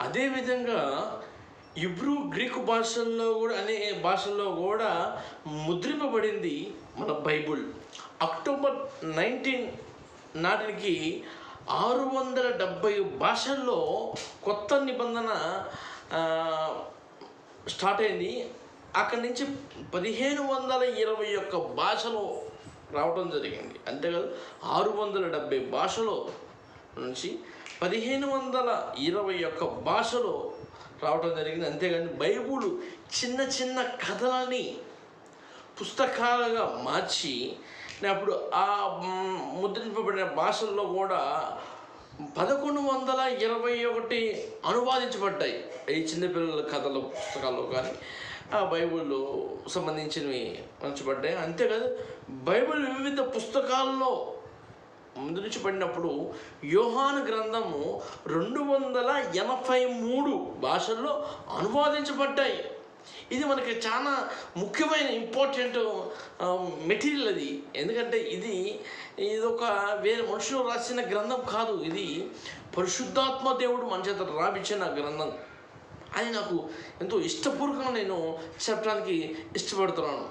అదేవిధంగా Hebrew Greek భాషల్లో కూడా అనే భాషల్లో కూడా ముద్రింపబడింది మన బైబుల్. అక్టోబర్ నైన్టీన్ నాటికి ఆరు వందల డెబ్భై భాషల్లో కొత్త నిబంధన స్టార్ట్ అయింది. అక్కడి నుంచి పదిహేను వందల ఇరవై ఒక్క భాషలో రావడం జరిగింది. అంతేకాదు ఆరు వందల డెబ్భై భాషలో నుంచి పదిహేను వందల ఇరవై ఒక్క భాషలో రావటం జరిగింది. అంతేగాని బైబుల్ చిన్న చిన్న కథలని పుస్తకాలుగా మార్చి అప్పుడు ఆ ముద్రింపబడిన భాషల్లో కూడా పదకొండు వందల ఇరవై ఒకటి అనువాదించబడ్డాయి. ఈ చిన్నపిల్లల కథల పుస్తకాల్లో కానీ ఆ బైబిల్లో సంబంధించినవి ఉంచబడ్డాయి. అంతేకాదు బైబిల్ వివిధ పుస్తకాల్లో ముద్రించబడినప్పుడు యోహాను గ్రంథము రెండు వందల ఎనభై మూడు భాషల్లో అనువాదించబడ్డాయి. ఇది మనకి చాలా ముఖ్యమైన ఇంపార్టెంట్ మెటీరియల్ అది. ఎందుకంటే ఇది ఇది ఒక వేరే మనుషులు రాసిన గ్రంథం కాదు. ఇది పరిశుద్ధాత్మ దేవుడు మన చేత రాపించిన గ్రంథం. అది నాకు ఎంతో ఇష్టపూర్వకంగా నేను చెప్పడానికి ఇష్టపడుతున్నాను.